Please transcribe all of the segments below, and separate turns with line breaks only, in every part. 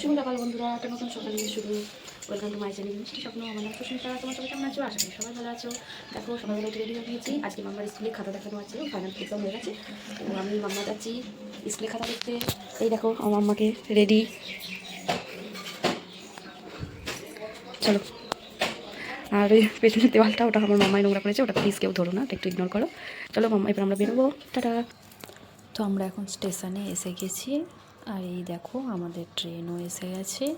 শুভ সকাল বন্ধুরা, একটা নতুন সকালে শুরু। ওয়েলকাম টু মাই চ্যানেল মিষ্টি স্বপ্ন, আমার নাম সুস্মিতা। তোমার সবাই কেমন আছো? আশা করি সবাই ভালো আছো। দেখো, সকালবেলা উঠে রেডি হয়ে গিয়েছি। আজকে মাম্মার স্কুলে খাতা দেখানো আছে ফাইনাল এক্সাম হয়ে গেছে। তো আমি মাম্মা যাচ্ছি স্কুলে খাতা দেখতে। এই দেখো, আমার মাম্মাকে রেডি চলো। আর ওই পেছনের দেওয়ালটা, ওটা আমার মামাই নোংরা করেছে ওটা প্লিজ কেউ ধরো না একটু ইগনোর করো। চলো মাম্মা, এবার আমরা বেরোবো। টাটা।
তো আমরা এখন স্টেশনে এসে গেছি। আর এই দেখো আমাদের ট্রেনও এসে গেছে।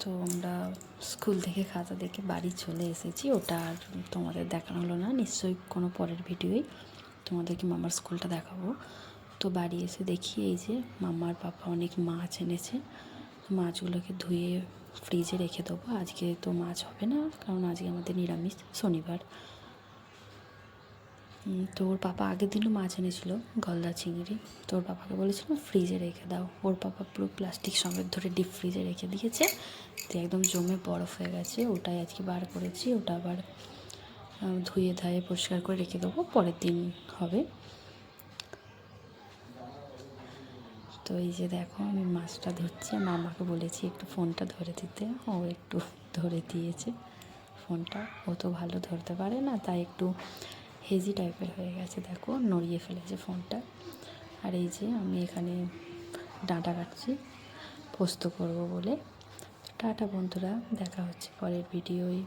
তো আমরা স্কুল থেকে খাতা দেখে বাড়ি চলে এসেছি। ওটা আর তোমাদের দেখানো হলো না, নিশ্চয়ই কোনো পরের ভিডিওই। তোমাদেরকে মামার স্কুলটা দেখাবো। তো বাড়ি এসে দেখি এই যে মামার পাপা অনেক মাছ এনেছে। মাছগুলোকে ধুয়ে ফ্রিজে রেখে দেবো। আজকে তো মাছ হবে না, কারণ আজকে আমাদের নিরামিষ, শনিবার। তো ওর পাপা আগের দিনও মাছ এনেছিল, গলদা চিংড়ি। তো ওর পাপাকে বলেছিল, ফ্রিজে রেখে দাও। ওর পাপা পুরো প্লাস্টিক সমেত ধরে ডিপ ফ্রিজে রেখে দিয়েছে। তো একদম জমে বরফ হয়ে গেছে। ওটাই আজকে বার করেছি। ওটা আবার ধুয়ে ধায়ে পরিষ্কার করে রেখে দেবো। পরের দিন হবে। তো এই যে দেখো, আমি মাছটা ধরছি। মামাকে বলেছি একটু ফোনটা ধরে দিতে। ও একটু ধরে দিয়েছে ফোনটা। ও তো ভালো ধরতে পারে না। তাই একটু হেজি টাইপের হয়ে গেছে, দেখো, নড়িয়ে ফেলেছে ফোনটা। আর এই যে আমি এখানে ডাঁটা কাটছি, পোস্ত করব বলে। টাটা বন্ধুরা, দেখা হচ্ছে পরের ভিডিওয়।